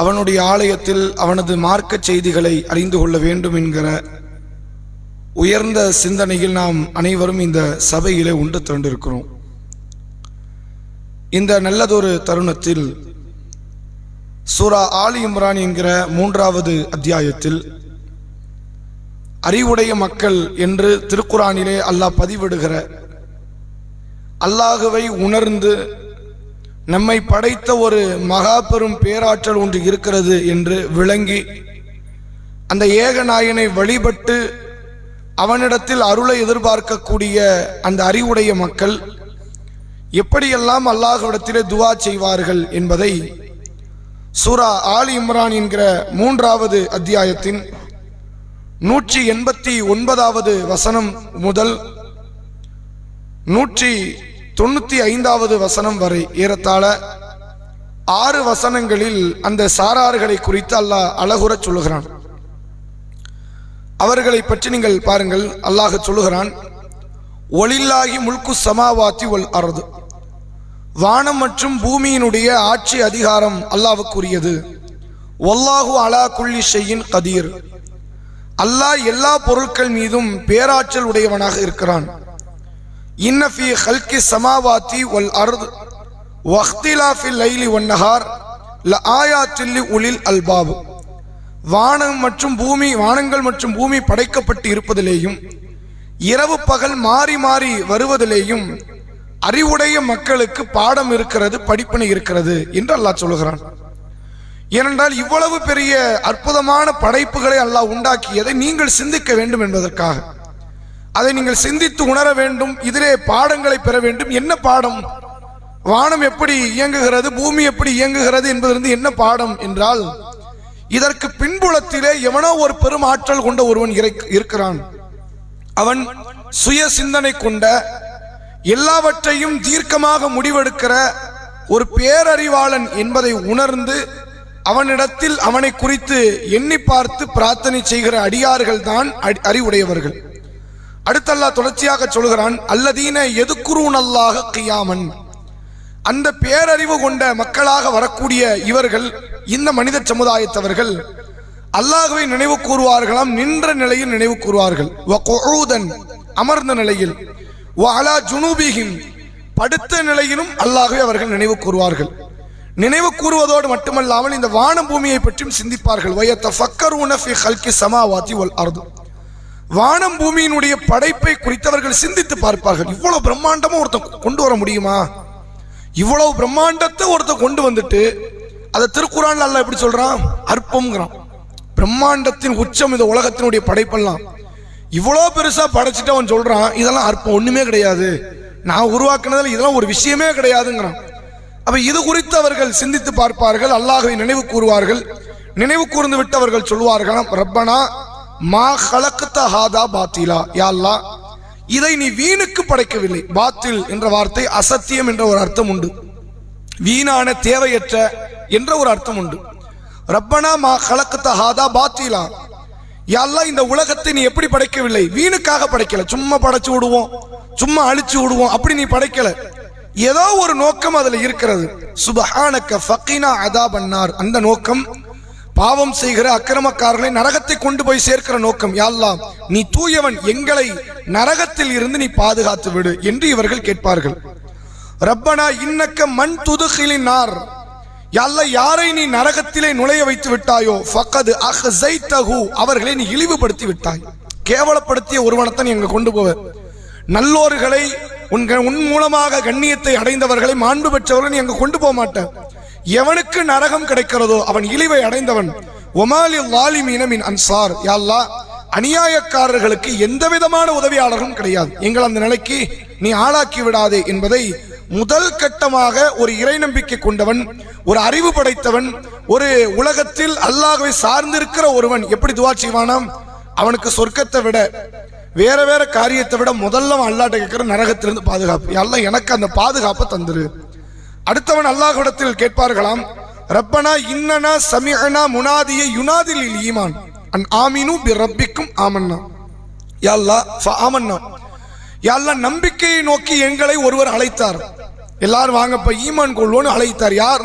அவனுடைய ஆலயத்தில் அவனது மார்க்க செய்திகளை அறிந்து கொள்ள வேண்டும் என்கிற உயர்ந்த சிந்தனையில் நாம் அனைவரும் இந்த சபையிலே உண்டு திரண்டிருக்கிறோம். இந்த நல்லதொரு தருணத்தில் சூரா ஆலி இம்ரான் என்கிற மூன்றாவது அத்தியாயத்தில் அறிவுடைய மக்கள் என்று திருக்குறானிலே அல்லாஹ் பதிவிடுகிற அல்லாஹுவை உணர்ந்து நம்மை படைத்த ஒரு மகா பெரும் பேராற்றல் ஒன்று இருக்கிறது என்று விளங்கி அந்த ஏகநாயனை வழிபட்டு அவனிடத்தில் அருளை எதிர்பார்க்கக்கூடிய அந்த அறிவுடைய மக்கள் எப்படியெல்லாம் அல்லாஹ்விடத்திலே துவா செய்வார்கள் என்பதை சூரா ஆலி இம்ரான் என்கிற மூன்றாவது அத்தியாயத்தின் நூற்றி எண்பத்தி ஒன்பதாவது வசனம் முதல் நூற்றி தொண்ணூற்றி ஐந்தாவது வசனம் வரை ஏறத்தாழ ஆறு வசனங்களில் அந்த சாரார்களை குறித்து அல்லாஹ் அழகுறச் சொல்லுகிறான். அவர்களை பற்றி நீங்கள் பாருங்கள் அல்லாஹ் சொல்லுகிறான் ஒளில்லாகி முல்கு சமாவாத்தி ஒல் அறது வானம் மற்றும் பூமியினுடைய ஆட்சி அதிகாரம் அல்லாவுக்குரியது ஒல்லாஹு அலா குள்ளி ஷெய்யின் கதீர். அல்லாஹ் எல்லா பொருட்கள் மீதும் பேராற்றல் உடையவனாக இருக்கிறான். இன்னஃபி ஹல்கி சமாவாத்தி ஒல் அர்த் வஹ்திலாஃபில் லைலி ஒன்னஹார் ல ஆயாத்தில்லி உலில் அல்பாப். வானம் மற்றும் பூமி வானங்கள் மற்றும் பூமி படைக்கப்பட்டு இருப்பதிலேயும் இரவு பகல் மாறி மாறி வருவதிலேயும் அறிவுடைய மக்களுக்கு பாடம் இருக்கிறது படிப்பினை இருக்கிறது என்று அல்லாஹ் சொல்லுகிறான் ஏனென்றால் இவ்வளவு பெரிய அற்புதமான படைப்புகளை அல்லாஹ் உண்டாக்கியதை நீங்கள் சிந்திக்க வேண்டும் என்பதற்காக. அதை நீங்கள் சிந்தித்து உணர வேண்டும் இதிலே பாடங்களை பெற வேண்டும். என்ன பாடம்? வானம் எப்படி இயங்குகிறது பூமி எப்படி இயங்குகிறது என்பதிலிருந்து என்ன பாடம் என்றால் இதற்கு பின்புலத்திலே எவனோ ஒரு பெரும் ஆற்றல் கொண்ட ஒருவன் இருக்கிறான். அவன் சுய சிந்தனை கொண்ட எல்லாவற்றையும் தீர்க்கமாக முடிவெடுக்கிற ஒரு பேரறிவாளன் என்பதை உணர்ந்து அவனிடத்தில் அவனை குறித்து எண்ணி பார்த்து பிரார்த்தனை செய்கிற அடியார்கள் தான் அடி- அறிவுடையவர்கள். அடுத்தல்லா அல்லாஹ் தொடர்ச்சியாக சொல்கிறான் அல்லதீன எதுக்குறூன் அல்லாஹ கியாமன். அந்த பேரறிவு கொண்ட மக்களாக வரக்கூடிய இவர்கள் இந்த மனித சமுதாயத்தவர்கள் அல்லாஹுவை நினைவு கூறுவார்களாம் நின்ற நிலையில் நினைவு கூறுவார்கள். வ அமர்ந்த நிலையில். வ அலா ஜுனூபிஹிம் படுத்த நிலையிலும் அல்லாஹுவை அவர்கள் நினைவு கூறுவார்கள். நினைவு கூறுவதோடு மட்டுமல்லாமல் இந்த வான பூமியை பற்றியும் சிந்திப்பார்கள். வயத்த ஃபக்கரூன ஃபி ஹல்கி சமாவாதி வல் வானம் பூமியினுடைய படைப்பை குறித்தவர்கள் சிந்தித்து பார்ப்பார்கள். இவ்வளவு பிரம்மாண்டமா ஒருத்தன் கொண்டு வர முடியுமா? இவ்வளவு பிரம்மாண்டத்தை ஒருத்தன் கொண்டு வந்துட்டு அதை திருக்குறான் அல்ல எப்படி சொல்றான்? அற்பம்ங்கிறான். பிரம்மாண்டத்தின் உச்சம் இந்த உலகத்தினுடைய படைப்பெல்லாம். இவ்வளோ பெருசா படைச்சிட்டு அவன் சொல்றான் இதெல்லாம் அற்பம் ஒண்ணுமே கிடையாது. நான் உருவாக்குனதில் இதெல்லாம் ஒரு விஷயமே கிடையாதுங்கிறான். அப்ப இது குறித்து அவர்கள் சிந்தித்து பார்ப்பார்கள் அல்லாஹை நினைவு கூறுவார்கள். நினைவு கூர்ந்து விட்டு அவர்கள் சொல்வார்களாம் ரப்பனா மா ஹலக்கத்த ஹாதா பாத்திலா. யாழ்லா இதை நீ வீணுக்கு படைக்கவில்லை. பாத்தில் என்ற வார்த்தை அசத்தியம் என்ற ஒரு அர்த்தம் உண்டு. வீணான தேவையற்ற என்ற ஒரு அர்த்தம் உண்டு. ரப்பனா மா கலக்கத்த ஹாதா பாத்திலா. யாழ்லா இந்த உலகத்தை நீ எப்படி படைக்கவில்லை? வீணுக்காக படைக்கல. சும்மா படைச்சு விடுவோம் சும்மா அழிச்சு விடுவோம். அப்படி நீ படைக்கல. ஏதோ ஒரு நோக்கம் அதுல இருக்கிறது. சுபஹானக்க ஃபக்கீனா அதா பண்ணார் அந்த நோக்கம் பாவம் செய்கிற அக்கிரமக்காரர்களை நரகத்தை கொண்டு போய் சேர்க்கிற நோக்கம். யாழ்லாம் நீ தூயவன் எங்களை நரகத்தில் இருந்து நீ பாதுகாத்து விடு என்று இவர்கள் கேட்பார்கள். ரப்பனா இன்னக்க மண் துதுகிலினார் நார். யாரை நீ நரகத்திலே நுழைய வைத்து விட்டாயோ ஃபக்கது அஹ்ஸைத்தஹு அவர்களை நீ இழிவுபடுத்தி விட்டாய். கேவலப்படுத்திய ஒருவனத்தை நீ அங்க கொண்டு போவ. நல்லோர்களை உன் க- உன் மூலமாக கண்ணியத்தை அடைந்தவர்களை மாண்பு பெற்றவர்களை நீ அங்கே கொண்டு போக மாட்டேன் எவனுக்கு நரகம் கிடைக்கிறதோ அவன் இழிவை அடைந்தவன். ஒமாலி லாலி மீனமின் அன்சார். யாழ்லா அநியாயக்காரர்களுக்கு எந்த விதமான உதவியாளர்களும் கிடையாது. எங்கள் அந்த நிலைக்கு நீ ஆளாக்கி விடாதே என்பதை முதல் கட்டமாக ஒரு இறை நம்பிக்கை கொண்டவன் ஒரு அறிவு படைத்தவன் ஒரு உலகத்தில் அல்லாகவே சார்ந்திருக்கிற ஒருவன் எப்படி துவா செய்வானாம்? அவனுக்கு சொர்க்கத்தை விட வேற வேற காரியத்தை விட முதல்ல அல்லாட்ட கேட்கிற நரகத்திலிருந்து பாதுகாப்பு. எல்லாம் எனக்கு அந்த பாதுகாப்பை தந்துரு. அடுத்தவன் அல்லாஹ்விடத்தில் கேட்பார்களாம் ரப்பனா இன்னனா சமிஹனா முனாதிய யுனாதில் ஈமான். An ஆமினு B ரப்பிக்கும் ஆமன்னா. யா அல்லாஹ் ஆமன்னா. யா நம்பிக்கையை நோக்கி எங்களை ஒருவர் அழைத்தார். எல்லாரும் வாங்கப்ப ஈமான் கொள்வோன்னு அழைத்தார். யார்?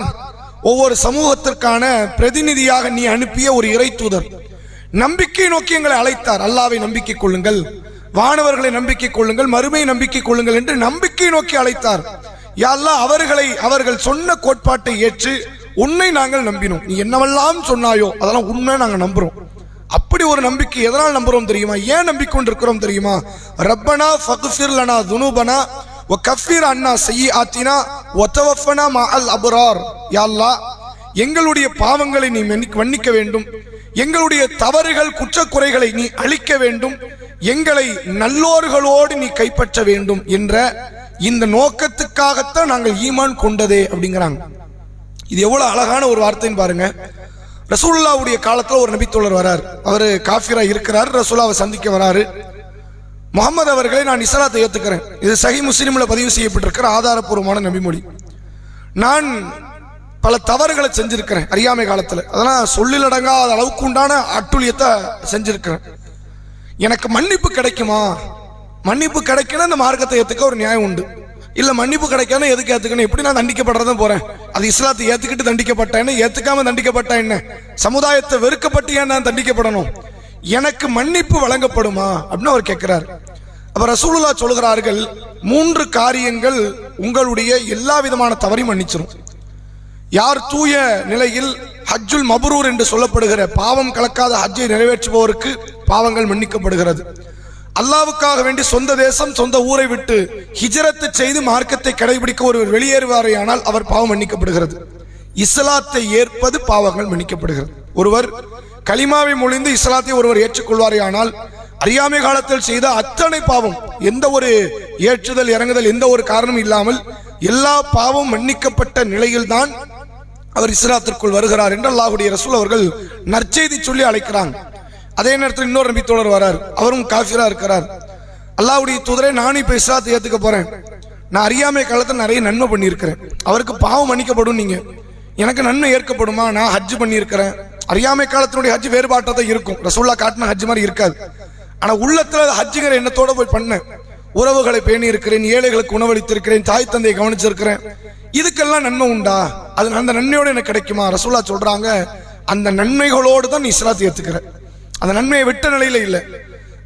ஒவ்வொரு சமூகத்திற்கான பிரதிநிதியாக நீ அனுப்பிய ஒரு இறை தூதர். நம்பிக்கை நோக்கி எங்களை அழைத்தார். அல்லாவை நம்பிக்கை கொள்ளுங்கள். வானவர்களை நம்பிக்கை கொள்ளுங்கள். மறுமை நம்பிக்கை கொள்ளுங்கள் என்று நம்பிக்கை நோக்கி அழைத்தார். யாரெல்லாம் அவர்களை அவர்கள் சொன்ன கோட்பாட்டை ஏற்று உன்னை நாங்கள் நம்பினோம். நீ என்னவெல்லாம் சொன்னாயோ அதெல்லாம் உண்மை நாங்கள் நம்புறோம். அப்படி ஒரு நம்பிக்கை எதனால் நம்புறோம் தெரியுமா? ஏன் நம்பிக்கொண்டிருக்கிறோம் தெரியுமா? ரப்பனா ஃபக்ஃபிர் லனா துனூபனா வ அண்ணா செய்யி ஆத்தினா ஒத்தவஃபனா மா அல் அபுரார். யா அல்லாஹ் எங்களுடைய பாவங்களை நீ மன்னிக்க வேண்டும். எங்களுடைய தவறுகள் குற்றக்குறைகளை நீ அழிக்க வேண்டும். எங்களை நல்லோர்களோடு நீ கைப்பற்ற வேண்டும் என்ற இந்த நோக்கத்துக்காகத்தான் நாங்கள் ஈமான் கொண்டதே அப்படிங்கிறாங்க. இது எவ்வளவு அழகான ஒரு வார்த்தைன்னு பாருங்க. ரசூல்லாவுடைய காலத்துல ஒரு நபித்தோழர் வரார். அவர் காஃபிரா இருக்கிறார் ரசூல்லாவை சந்திக்க வராரு. முகமது அவர்களை நான் இஸ்லாத்தை ஏத்துக்கிறேன். இது சஹி முஸ்லீமில் பதிவு செய்யப்பட்டிருக்கிற ஆதாரப்பூர்வமான நபிமொழி. நான் பல தவறுகளை செஞ்சிருக்கிறேன் அறியாமை காலத்துல. அதெல்லாம் சொல்லிலடங்காத அளவுக்கு உண்டான அட்டுழியத்தை செஞ்சிருக்கிறேன். எனக்கு மன்னிப்பு கிடைக்குமா? மன்னிப்பு கிடைக்கணும் இந்த மார்க்கத்தை ஏத்துக்க ஒரு நியாயம் உண்டு. இல்ல மன்னிப்பு கிடைக்காம எதுக்கு ஏத்துக்கணும்? எப்படி நான் தண்டிக்கப்படுறதும் போறேன்? அது இஸ்லாத்தை ஏத்துக்கிட்டு தண்டிக்கப்பட்டேன்னு ஏத்துக்காம தண்டிக்கப்பட்டா என்ன? சமுதாயத்தை வெறுக்கப்பட்டு ஏன் நான் தண்டிக்கப்படணும்? எனக்கு மன்னிப்பு வழங்கப்படுமா? அப்படின்னு அவர் கேட்கிறார் அப்ப ரசூலுல்லா சொல்கிறார்கள் மூன்று காரியங்கள் உங்களுடைய எல்லா விதமான தவறையும் மன்னிச்சிரும். யார் தூய நிலையில் ஹஜ்ஜுல் மபரூர் என்று சொல்லப்படுகிற பாவம் கலக்காத ஹஜ்ஜை நிறைவேற்றுபவருக்கு பாவங்கள் மன்னிக்கப்படுகிறது. அல்லாவுக்காக வேண்டி சொந்த தேசம் சொந்த ஊரை விட்டு ஹிஜரத்து செய்து மார்க்கத்தை கடைபிடிக்க ஒருவர் வெளியேறுவாரேயானால் அவர் பாவம் மன்னிக்கப்படுகிறது. இஸ்லாத்தை ஏற்பது பாவங்கள் மன்னிக்கப்படுகிறது. ஒருவர் களிமாவை மொழிந்து இஸ்லாத்தை ஒருவர் ஏற்றுக்கொள்வாரே ஆனால் அறியாமை காலத்தில் செய்த அத்தனை பாவம் எந்த ஒரு ஏற்றுதல் இறங்குதல் எந்த ஒரு காரணமும் இல்லாமல் எல்லா பாவம் மன்னிக்கப்பட்ட நிலையில்தான் அவர் இஸ்லாத்திற்குள் வருகிறார் என்று அல்லாஹுடைய ரசூல் அவர்கள் நற்செய்தி சொல்லி அழைக்கிறாங்க. அதே நேரத்தில் இன்னொரு நபி வரார். அவரும் காஃபிரா இருக்கிறார். அல்லாவுடைய தூதரை நானும் இப்போ இஸ்லாத்தை ஏற்றுக்க போறேன். நான் அறியாமை காலத்தில் நிறைய நன்மை பண்ணியிருக்கிறேன். அவருக்கு பாவம் மன்னிக்கப்படும் நீங்க. எனக்கு நன்மை ஏற்கப்படுமா? நான் ஹஜ் பண்ணியிருக்கிறேன். அறியாமை காலத்தினுடைய ஹஜ் வேறுபாட்டாக தான் இருக்கும். ரசூல்லா காட்டின ஹஜ் மாதிரி இருக்காது. ஆனால் உள்ளத்தில் ஹஜ்ஜுங்கிற எண்ணத்தோட போய் பண்ணேன். உறவுகளை பேணி இருக்கிறேன் ஏழைகளுக்கு உணவளித்திருக்கிறேன் தாய் தந்தையை கவனிச்சிருக்கிறேன். இதுக்கெல்லாம் நன்மை உண்டா? அது அந்த நன்மையோடு எனக்கு கிடைக்குமா? ரசூல்லா சொல்கிறாங்க அந்த நன்மைகளோடு தான் நீ இஸ்லாத்தை ஏற்றுக்கிறேன் அந்த நன்மையை விட்ட நிலையில இல்லை.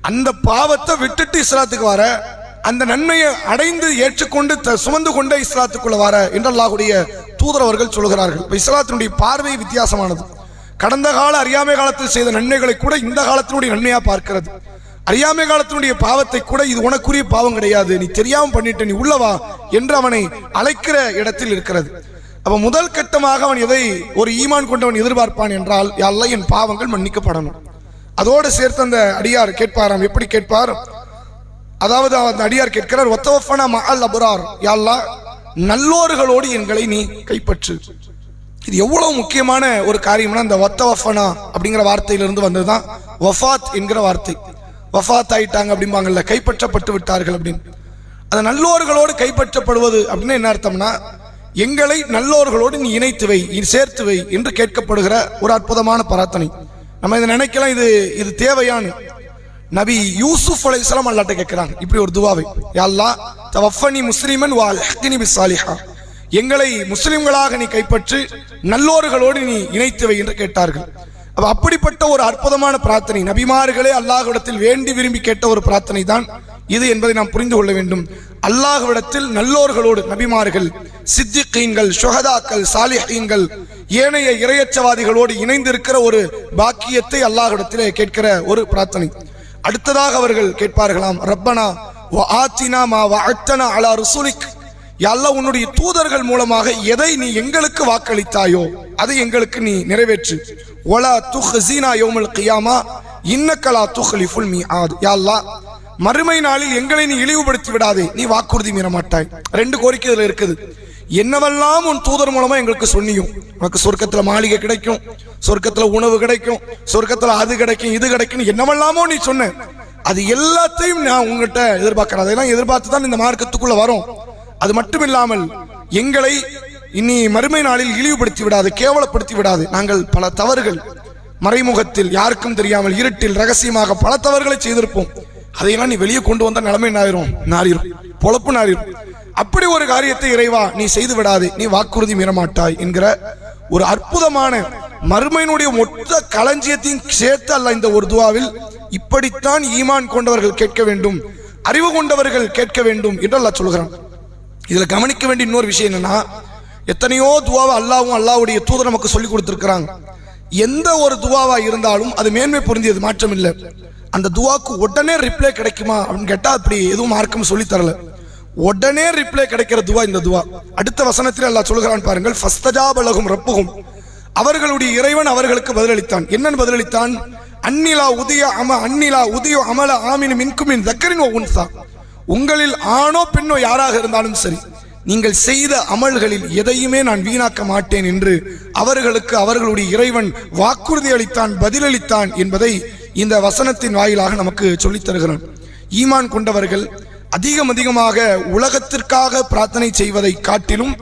அந்த பாவத்தை விட்டுட்டு இஸ்லாத்துக்கு வர அந்த நன்மையை அடைந்து ஏற்றுக்கொண்டு த- சுமந்து கொண்டே இஸ்லாத்துக்குள்ள வர என்று அல்லாஹ்வுடைய தூதர் சொல்கிறார்கள் இஸ்லாத்தினுடைய பார்வை வித்தியாசமானது. கடந்த கால அறியாமை காலத்தில் செய்த நன்மைகளை கூட இந்த காலத்தினுடைய நன்மையா பார்க்கிறது. அறியாமை காலத்தினுடைய பாவத்தை கூட இது உனக்குரிய பாவம் கிடையாது. நீ தெரியாம பண்ணிட்ட நீ உள்ளவா என்று அவனை அழைக்கிற இடத்தில் இருக்கிறது. அப்ப முதல் கட்டமாக அவன் எதை ஒரு ஈமான் கொண்டவன் எதிர்பார்ப்பான் என்றால் எல்லாம் என் பாவங்கள் மன்னிக்கப்படணும். அதோடு சேர்த்து அந்த அடியார் கேட்பாராம். எப்படி கேட்பார்? அதாவது அந்த அடியார் கேட்கிறார் ஒத்தவஃபனா மஅல் அபுரார். யாழ்லா நல்லோர்களோடு எங்களை நீ கைப்பற்று. இது எவ்வளவு முக்கியமான ஒரு காரியம்னா இந்த ஒத்த வஃபனா அப்படிங்கிற வார்த்தையிலிருந்து வந்தது தான் வஃபாத் என்கிற வார்த்தை. வஃபாத் ஆயிட்டாங்க அப்படிம்பாங்கல்ல கைப்பற்றப்பட்டு விட்டார்கள் அப்படின்னு. அந்த நல்லோர்களோடு கைப்பற்றப்படுவது அப்படின்னு என்ன அர்த்தம்னா எங்களை நல்லோர்களோடு நீ இணைத்து வை சேர்த்து வை என்று கேட்கப்படுகிற ஒரு அற்புதமான பிரார்த்தனை. நம்ம இதை நினைக்கலாம் இது இது தேவையானு நபி யூசுப் இஸ்லாம் அல்லாட்ட கேட்கிறாங்க. இப்படி ஒரு துவாவை. யாழ்லா தவஃபனி முஸ்லிமன் வால் ஹக்கினி பி சாலிஹா. எங்களை முஸ்லிம்களாக நீ கைப்பற்றி நல்லோர்களோடு நீ இணைத்து வை என்று கேட்டார்கள். அப்ப அப்படிப்பட்ட ஒரு அற்புதமான பிரார்த்தனை. நபிமார்களே அல்லாஹ்விடத்தில் வேண்டி விரும்பி கேட்ட ஒரு பிரார்த்தனை தான் இது என்பதை நாம் புரிந்து கொள்ள வேண்டும். அல்லாஹ்விடத்தில் நல்லோர்களோடு நபிமார்கள் சித்திகீன்கள் சுகதாக்கள் சாலிஹீன்கள் ஏனைய இரையச்சவாதிகளோடு இணைந்திருக்கிற ஒரு பாக்கியத்தை அல்லாஹ்விடத்திலே கேட்கிற ஒரு பிரார்த்தனை. அடுத்ததாக அவர்கள் கேட்பார்களாம் ரப்பனா ஆத்தினா மா அத்தனா அலா ருசுலிக். யா உன்னுடைய தூதர்கள் மூலமாக எதை நீ எங்களுக்கு வாக்களித்தாயோ அதை எங்களுக்கு நீ நிறைவேற்று. ஒலா துஹ் ஹசீனா யோமல் கியாமா இன்னக்கலா துஹ்லிஃபுல் மீஆத். யா அல்லாஹ் மறுமை நாளில் எங்களை நீ இழிவுபடுத்தி விடாதே. நீ வாக்குறுதி மீற மாட்டாய் ரெண்டு கோரிக்கை இருக்குது. என்னவெல்லாம் உன் தூதர் மூலமா எங்களுக்கு சொன்னியும்? உனக்கு சொர்க்கத்துல மாளிகை கிடைக்கும் சொர்க்கத்துல உணவு கிடைக்கும் சொர்க்கத்துல அது கிடைக்கும் இது கிடைக்கும் என்னவெல்லாமோ நீ சொன்ன. அது எல்லாத்தையும் நான் உங்ககிட்ட எதிர்பார்க்கிறேன். அதெல்லாம் எதிர்பார்த்து தான் இந்த மார்க்கத்துக்குள்ள வரும். அது மட்டும் இல்லாமல் எங்களை இனி மறுமை நாளில் இழிவுபடுத்தி விடாது கேவலப்படுத்தி விடாது. நாங்கள் பல தவறுகள் மறைமுகத்தில் யாருக்கும் தெரியாமல் இருட்டில் ரகசியமாக பல தவறுகளை செய்திருப்போம். அதையெல்லாம் நீ வெளியே கொண்டு வந்த நிலைமை நாயிரும் நாரிரும் பொழப்பு நாரிரும் அப்படி ஒரு காரியத்தை இறைவா நீ செய்து விடாதே நீ வாக்குறுதி மீறமாட்டாய் என்கிற ஒரு அற்புதமான மறுமையினுடைய மொத்த களஞ்சியத்தையும் சேர்த்து அல்ல இந்த ஒரு துவாவில் இப்படித்தான் ஈமான் கொண்டவர்கள் கேட்க வேண்டும் அறிவு கொண்டவர்கள் கேட்க வேண்டும் என்று சொல்கிறான். இதில் கவனிக்க வேண்டிய இன்னொரு விஷயம் என்னன்னா எத்தனையோ துவாவை அல்லாவும் அல்லாவுடைய தூதர் நமக்கு சொல்லி கொடுத்துருக்கிறாங்க. எந்த ஒரு துவாவா இருந்தாலும் அது மேன்மை பொருந்தியது மாற்றம் இல்லை அந்த துவாக்கு உடனே ரிப்ளை கிடைக்குமா? அப்படின்னு கேட்டால் அப்படி எதுவும் மார்க்கம் சொல்லி தரல உடனே ரிப்ளை கிடைக்கிற துவா இந்த துவா. அடுத்த வசனத்தில் அல்லா சொல்கிறான் பாருங்கள் ஃபஸ்தஜாபலகும் ரப்புகும். அவர்களுடைய இறைவன் அவர்களுக்கு பதிலளித்தான். என்னன்னு பதிலளித்தான்? அந்நிலா உதய அம அந்நிலா உதய அமல ஆமின் மின்குமின் தக்கரின் உன்சா. உங்களில் ஆணோ பெண்ணோ யாராக இருந்தாலும் சரி நீங்கள் செய்த அமல்களில் எதையுமே நான் வீணாக்க மாட்டேன் என்று அவர்களுக்கு அவர்களுடைய இறைவன் வாக்குறுதி அளித்தான் பதிலளித்தான் என்பதை இந்த வசனத்தின் வாயிலாக நமக்கு சொல்லித் தருகிறான் ஈமான் கொண்டவர்கள் அதிகம் அதிகமாக உலகத்திற்காக பிரார்த்தனை செய்வதை காட்டிலும்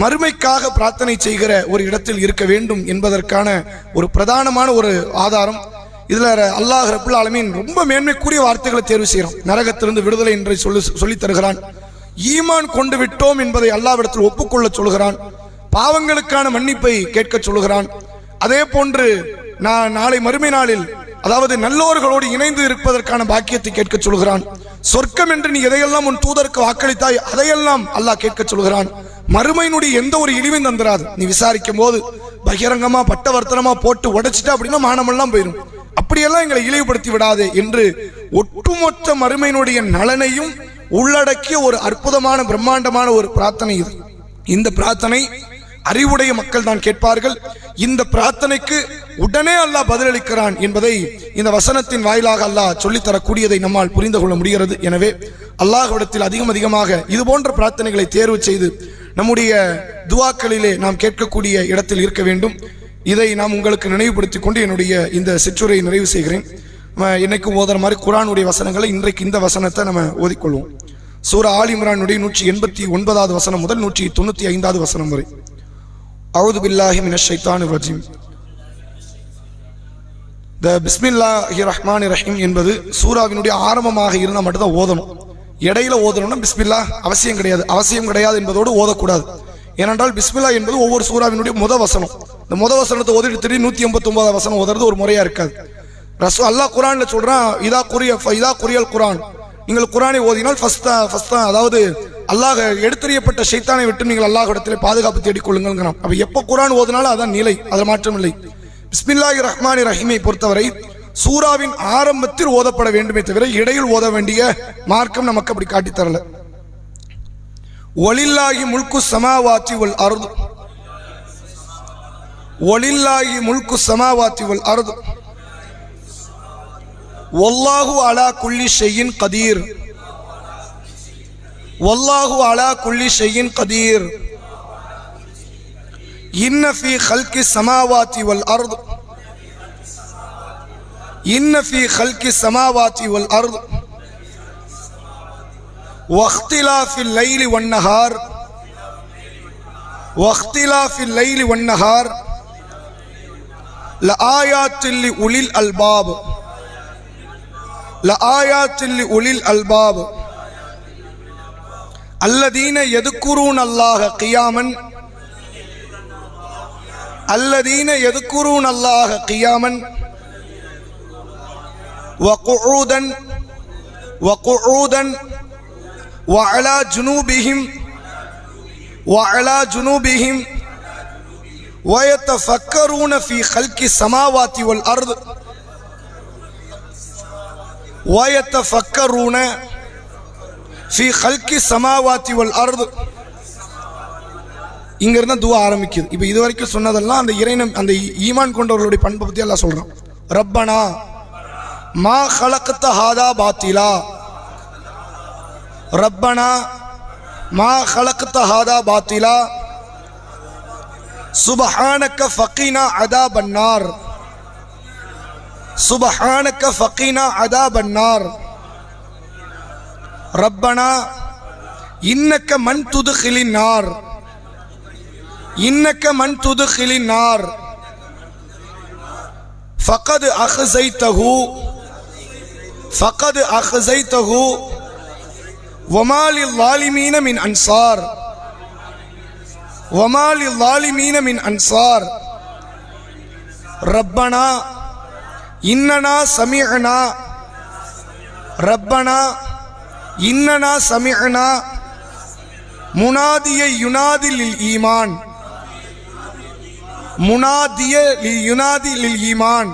மறுமைக்காக பிரார்த்தனை செய்கிற ஒரு இடத்தில் இருக்க வேண்டும் என்பதற்கான ஒரு பிரதானமான ஒரு ஆதாரம். இதில் அல்லாஹ் ரபுல் ஆலமீன் ரொம்ப மேன்மைக்குரிய வார்த்தைகளை தேர்வு செய்கிறோம் நரகத்திலிருந்து விடுதலை என்று சொல்லி சொல்லித் தருகிறான். ஈமான் கொண்டு விட்டோம் என்பதை அல்லாவிடத்தில் ஒப்புக்கொள்ள சொல்கிறான். பாவங்களுக்கான மன்னிப்பை கேட்க சொல்கிறான். அதே போன்று நான் நாளை மறுமை நாளில் அதாவது நல்லோர்களோடு இணைந்து இருப்பதற்கான பாக்கியத்தை கேட்க சொல்கிறான். சொர்க்கம் என்று நீ எதையெல்லாம் உன் தூதருக்கு வாக்களித்தாய் அதையெல்லாம் அல்லாஹ் கேட்க சொல்கிறான். மறுமையினுடைய எந்த ஒரு இழிவும் தந்துராது நீ விசாரிக்கும் போது பகிரங்கமா பட்டவர்த்தனமா போட்டு உடைச்சிட்டா அப்படின்னா மானமெல்லாம் போயிடும் அப்படியெல்லாம் எங்களை இழிவுபடுத்தி விடாதே என்று ஒட்டுமொத்த மறுமையினுடைய நலனையும் உள்ளடக்கிய ஒரு அற்புதமான பிரம்மாண்டமான ஒரு பிரார்த்தனை இது. இந்த பிரார்த்தனை அறிவுடைய மக்கள் தான் கேட்பார்கள். இந்த பிரார்த்தனைக்கு உடனே அல்லாஹ் பதிலளிக்கிறான் என்பதை இந்த வசனத்தின் வாயிலாக அல்லாஹ் சொல்லித் தரக்கூடியதை நம்மால் புரிந்து கொள்ள முடிகிறது. எனவே அல்லாஹ்விடத்தில் அதிகம் அதிகமாக இது போன்ற பிரார்த்தனைகளை தேர்வு செய்து நம்முடைய துவாக்களிலே நாம் கேட்கக்கூடிய இடத்தில் இருக்க வேண்டும். இதை நாம் உங்களுக்கு நினைவுபடுத்தி கொண்டு என்னுடைய இந்த சிற்றுரையை நிறைவு செய்கிறேன். இன்னைக்கும் என்னைக்கும் ஓதுற மாதிரி குரானுடைய வசனங்களை இன்றைக்கு இந்த வசனத்தை நம்ம ஓதிக்கொள்வோம். சூரா ஆலிம்ரானுடைய நூற்றி எண்பத்தி ஒன்பதாவது வசனம் முதல் நூற்றி தொண்ணூற்றி ஐந்தாவது வசனம் வரை. அவுது பில்லாஹி மின ஷைத்தான் ரஜீம் த பிஸ்மில்லாஹி ரஹ்மான் ரஹீம் என்பது சூராவினுடைய ஆரம்பமாக இருந்தால் மட்டும்தான் ஓதணும். இடையில ஓதணும்னா பிஸ்மில்லா அவசியம் கிடையாது. அவசியம் கிடையாது என்பதோடு ஓதக்கூடாது. ஏனென்றால் பிஸ்மில்லா என்பது ஒவ்வொரு சூறாவினுடைய முத வசனம். இந்த முத வசனத்தை ஓதிட்டு திரும்பி நூற்றி எண்பத்தி ஒன்பதாவது வசனம் ஓதுறது ஒரு முறையாக இருக்காது. ரசூ அல்லாஹ் குரானில் சொல்கிறான் இதா குரிய இதா குரியல் குரான். நீங்கள் குரானை ஓதினால் ஃபஸ்ட்டாக ஃபஸ்ட் அதாவது அல்லாஹ் எடுத்தறியப்பட்ட ஷைத்தானை விட்டு நீங்கள் அல்லாஹ் இடத்துல பாதுகாப்பு தேடிக்கொள்ளுங்கிறான் அப்போ எப்போ குரான் ஓதுனாலும் அதான் நிலை. அதில் மாற்றம் இல்லை. பிஸ்மில்லாஹி ரஹ்மானி ரஹீமை பொறுத்தவரை சூராவின் ஆரம்பத்தில் ஓதப்பட வேண்டுமே தவிர இடையில் ஓத வேண்டிய மார்க்கம் நமக்கு அப்படி காட்டித் தரல. ஒளில்லாகி முல்கு சமாவாத்தி வல் அருது. ஒளில்லாகி முல்கு சமாவாத்தி வல் அருது. ஒல்லாஹு அலா குல்லி ஷெய்யின் கதீர். والله على كل شيء قدير. إن في خلق السماوات والأرض إن في خلق السماوات والأرض واختلاف الليل والنهار واختلاف الليل والنهار لآيات لأولي الألباب لآيات لأولي الألباب. الذين يذكرون الله قياما الذين يذكرون الله قياما وقعودا وقعودا وعلى جنوبهم وعلى جنوبهم ويتفكرون في خلق السماوات والأرض ويتفكرون ஃபி ஹல்கி சமாவாத்தி வல் அருது இங்கிருந்து துவா ஆரம்பிக்குது இப்போ இது வரைக்கும் சொன்னதெல்லாம் அந்த இறைனம் அந்த ஈமான் கொண்டவர்களுடைய பண்பை பற்றி எல்லாம் சொல்கிறோம் ரப்பனா மா ஹலக்கத்த ஹாதா பாத்திலா ரப்பனா மா ஹலக்கத்த ஹாதா பாத்திலா சுபஹானக்க ஃபக்கீனா அதா பன்னார் சுபஹானக்க ஃபக்கீனா அதா பன்னார் ربنا إنك من تدخل النار. إنك من تدخل النار. فقد أخزيته. فقد أخزيته. وما للظالمين من أنصار. وما للظالمين من أنصار. ربنا إننا سمعنا. ربنا இன்னனா சமிஅனா முனாதிய யுனாதி லில் ஈமான். முனாதிய யுனாதி லில் ஈமான்.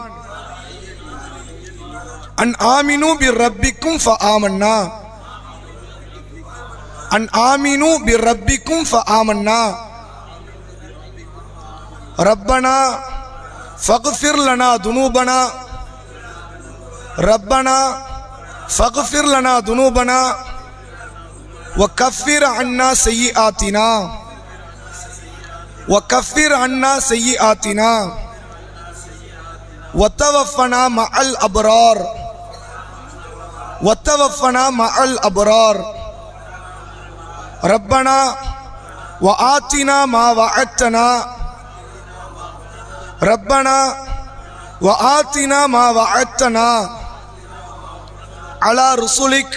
அன் ஆமினு பி ரப்பிக்கும் ஃப ஆமன்னா. அன் ஆமினு பி ரப்பிக்கும் ஃப ஆமன்னா. ரப்பனா ஃபக்ஃபிர் லனா துனூபனா. ரப்பனா فاغفر لنا ذنوبنا وكفر عنا سيئاتنا. وكفر عنا سيئاتنا. وتوفنا مع الأبرار. وتوفنا مع الأبرار. ربنا وآتنا ما وعدتنا. ربنا وآتنا ما وعدتنا. அலா ருசுலிக்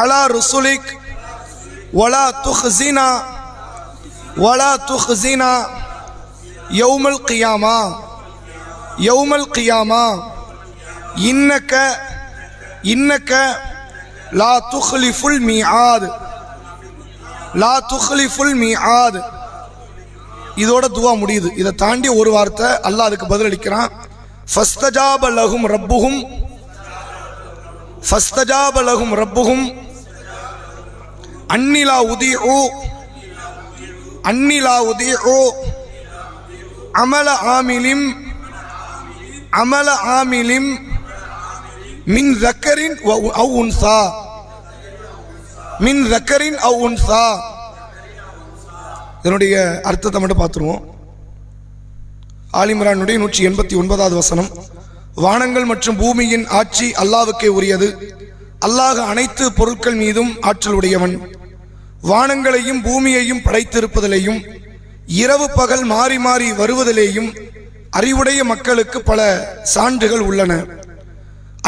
அலா ருசுலிக் ஒலா துஹ்சீனா ஒலா துஹ்சீனா யௌமல் கியாமா யௌமல் கியாமா இன்னக்க இன்னக்க லா துஹ்லிஃபுல் மீஆத் லா துஹ்லிஃபுல் மீஆத். இதோட துவா முடியுது. இதை தாண்டி ஒரு வார்த்தை அல்லாஹ் அதுக்கு பதிலளிக்கிறான். ஃபஸ்தஜாப லஹும் ரப்புஹும் ஃபஸ்தஜாபலகும் ரப்புகும் அன்னிலா உதி ஓ அன்னிலா உதி ஓ அமல ஆமிலிம் அமல ஆமிலிம் மின் ஜக்கரின் அவ் உன்சா. மின் ஜக்கரின் அவ் உன்சா. இதனுடைய அர்த்தத்தை மட்டும் பார்த்துருவோம். ஆலிம்ரானுடைய நூற்றி எண்பத்தி ஒன்பதாவது வசனம். வானங்கள் மற்றும் பூமியின் ஆட்சி அல்லாவுக்கே உரியது. அல்லாஹ் அனைத்து பொருட்கள் மீதும் ஆற்றல் உடையவன் வானங்களையும் பூமியையும் படைத்திருப்பதிலேயும் இரவு பகல் மாறி மாறி வருவதிலேயும் அறிவுடைய மக்களுக்கு பல சான்றுகள் உள்ளன.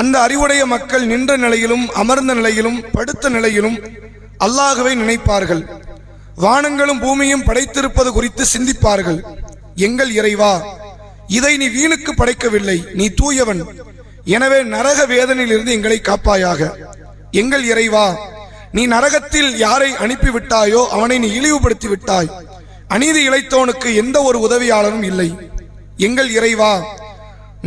அந்த அறிவுடைய மக்கள் நின்ற நிலையிலும் அமர்ந்த நிலையிலும் படுத்த நிலையிலும் அல்லாகவே நினைப்பார்கள். வானங்களும் பூமியும் படைத்திருப்பது குறித்து சிந்திப்பார்கள். எங்கள் இறைவா இதை நீ வீணுக்கு படைக்கவில்லை நீ தூயவன். எனவே நரக வேதனையிலிருந்து எங்களை காப்பாயாக. எங்கள் இறைவா நீ நரகத்தில் யாரை அனுப்பிவிட்டாயோ அவனை நீ இழிவுபடுத்தி விட்டாய் அநீதி இழைத்தவனுக்கு எந்த ஒரு உதவியாளரும் இல்லை. எங்கள் இறைவா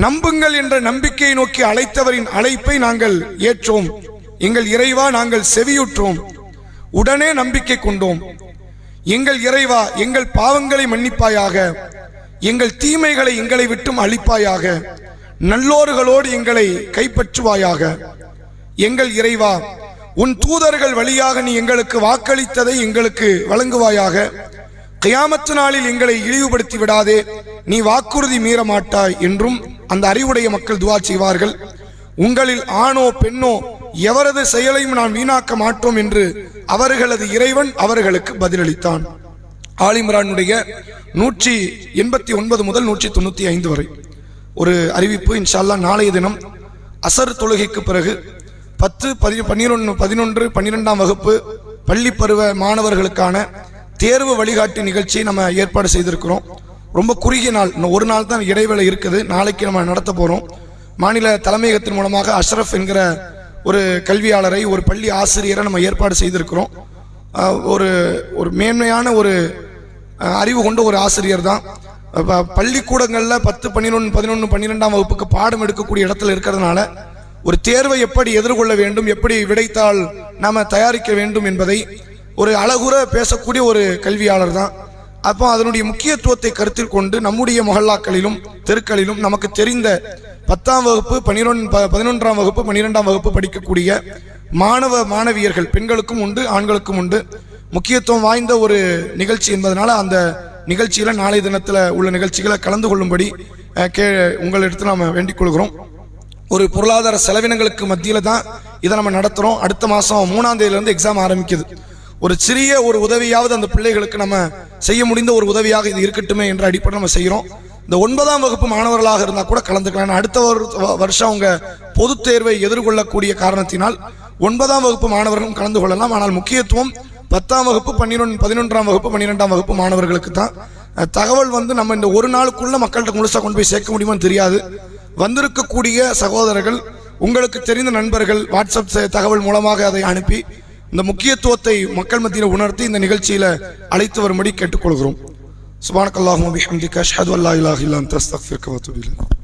நம்புங்கள் என்ற நம்பிக்கையை நோக்கி அழைத்தவரின் அழைப்பை நாங்கள் ஏற்றோம். எங்கள் இறைவா நாங்கள் செவியுற்றோம். உடனே நம்பிக்கை கொண்டோம். எங்கள் இறைவா எங்கள் பாவங்களை மன்னிப்பாயாக. எங்கள் தீமைகளை எங்களை விட்டும் அழிப்பாயாக. நல்லோர்களோடு எங்களை கைப்பற்றுவாயாக. எங்கள் இறைவா உன் தூதர்கள் வழியாக நீ எங்களுக்கு வாக்களித்ததை எங்களுக்கு வழங்குவாயாக. கயாமத்து நாளில் எங்களை இழிவுபடுத்தி விடாதே. நீ வாக்குறுதி மீற மாட்டாய் என்றும் அந்த அறிவுடைய மக்கள் துவா செய்வார்கள். உங்களில் ஆணோ பெண்ணோ எவரது செயலையும் நான் வீணாக்க மாட்டோம் என்று அவர்களது இறைவன் அவர்களுக்கு பதிலளித்தான். ஆலிம்ரானுடைய நூற்றி எண்பத்தி ஒன்பது முதல் நூற்றி தொண்ணூற்றி ஐந்து வரை. ஒரு அறிவிப்பு இன்ஷால்லா நாளைய தினம் அசர் தொழுகைக்கு பிறகு பத்து பதி பன்னிரொன்று பதினொன்று பன்னிரெண்டாம் வகுப்பு பள்ளி பருவ மாணவர்களுக்கான தேர்வு வழிகாட்டி நிகழ்ச்சியை நம்ம ஏற்பாடு செய்திருக்கிறோம். ரொம்ப குறுகிய நாள் இன்னும் ஒரு நாள் தான் இடைவேளை இருக்குது. நாளைக்கு நம்ம நடத்த போகிறோம் மாநில தலைமையகத்தின் மூலமாக அஷ்ரஃப் என்கிற ஒரு கல்வியாளரை ஒரு பள்ளி ஆசிரியரை நம்ம ஏற்பாடு செய்திருக்கிறோம். ஒரு ஒரு மேன்மையான ஒரு அறிவு கொண்ட ஒரு ஆசிரியர் தான். ப- பள்ளிக்கூடங்களில் பத்து பன்னிரொன்று பதினொன்று பன்னிரெண்டாம் வகுப்புக்கு பாடம் எடுக்கக்கூடிய இடத்துல இருக்கிறதுனால ஒரு தேர்வை எப்படி எதிர்கொள்ள வேண்டும் எப்படி விடைத்தால் நாம் தயாரிக்க வேண்டும் என்பதை ஒரு அழகுற பேசக்கூடிய ஒரு கல்வியாளர் தான். அப்போ அதனுடைய முக்கியத்துவத்தை கருத்தில் கொண்டு நம்முடைய மொஹல்லாக்களிலும் தெருக்களிலும் நமக்கு தெரிந்த பத்தாம் வகுப்பு பன்னிரொன்று பதினொன்றாம் வகுப்பு பன்னிரெண்டாம் வகுப்பு படிக்கக்கூடிய மாணவ மாணவியர்கள் பெண்களுக்கும் உண்டு ஆண்களுக்கும் உண்டு. முக்கியத்துவம் வாய்ந்த ஒரு நிகழ்ச்சி என்பதனால அந்த நிகழ்ச்சியில் நாளை தினத்தில் உள்ள நிகழ்ச்சிகளை கலந்து கொள்ளும்படி கே உங்களிடத்தில் நாம் வேண்டிக் கொள்கிறோம். ஒரு பொருளாதார செலவினங்களுக்கு மத்தியில் தான் இதை நம்ம நடத்துகிறோம் அடுத்த மாதம் மூணாம் தேதியிலேருந்து எக்ஸாம் ஆரம்பிக்குது. ஒரு சிறிய ஒரு உதவியாவது அந்த பிள்ளைகளுக்கு நம்ம செய்ய முடிந்த ஒரு உதவியாக இது இருக்கட்டுமே என்ற அடிப்படை நம்ம செய்கிறோம். இந்த ஒன்பதாம் வகுப்பு மாணவர்களாக இருந்தால் கூட கலந்துக்கலாம். அடுத்த வருஷம் அவங்க பொதுத் தேர்வை எதிர்கொள்ளக்கூடிய காரணத்தினால் ஒன்பதாம் வகுப்பு மாணவர்களும் கலந்து கொள்ளலாம். ஆனால் முக்கியத்துவம் பத்தாம் வகுப்பு பன்னிரெண்டு பதினொன்றாம் வகுப்பு பன்னிரெண்டாம் வகுப்பு மாணவர்களுக்கு தான். தகவல் வந்து நம்ம இந்த ஒரு நாளுக்குள்ள மக்கள்கிட்ட முழுசாக கொண்டு போய் சேர்க்க முடியுமான்னு தெரியாது. வந்திருக்கக்கூடிய சகோதரர்கள் உங்களுக்கு தெரிந்த நண்பர்கள் வாட்ஸ்அப் தகவல் மூலமாக அதை அனுப்பி இந்த முக்கியத்துவத்தை மக்கள் மத்தியில் உணர்த்தி இந்த நிகழ்ச்சியில் அழைத்து வரும்படி கேட்டுக்கொள்கிறோம். சுபானக்கல்லாஹும் பிஹம்திக அஷ்ஹது அல்லா இலாஹ இல்லா அன்த அஸ்தக்ஃபிருக்க